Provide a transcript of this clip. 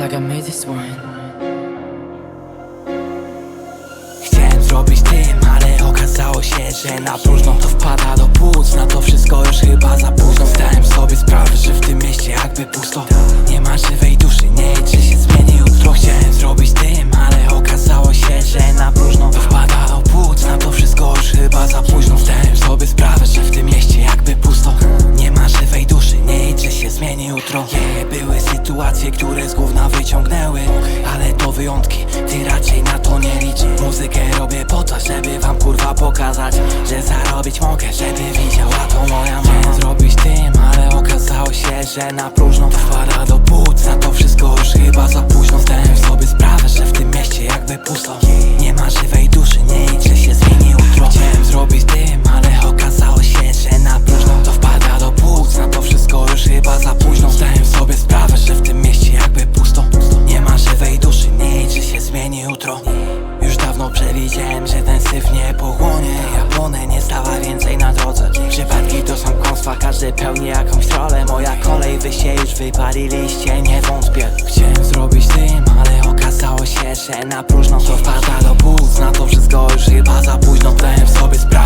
like I made this one. Chciałem zrobić tym, ale okazało się, że na próżno to wpada do płuc. Na to wszystko już chyba za późno. Zdałem sobie sprawę, że w tym mieście jakby pusto. Nie ma żywej duszy, nie czy się zmieni jutro. Chciałem zrobić tym, ale okazało się, że na próżno to wpada do płuc. Na to wszystko już chyba za późno. Zdałem sobie sprawę, że w tym mieście jakby pusto. Nie ma żywej duszy, nie czy się zmieni jutro. Były sytuacje, które z gówna wyciągnęły Ale to wyjątki, ty raczej na to nie licz. Muzykę robię po to, żeby wam kurwa pokazać Że zarobić mogę, żeby widziała to moja mama. Zrobić tym, ale okazało się, że na próżno wpada do płuc. Na to wszystko już chyba za późno. Zdałem sobie sprawę, że w tym mieście jakby pusto. Nie ma żywej duszy, nie liczę się zmieni jutro Chciałem zrobić tym, pełni jakąś rolę. Moja kolej, wy się już wypaliliście, nie wątpię Chciałem zrobić tym, ale okazało się, że na próżno to wpada do Na to wszystko już chyba za późno. Zdałem sobie sprawę,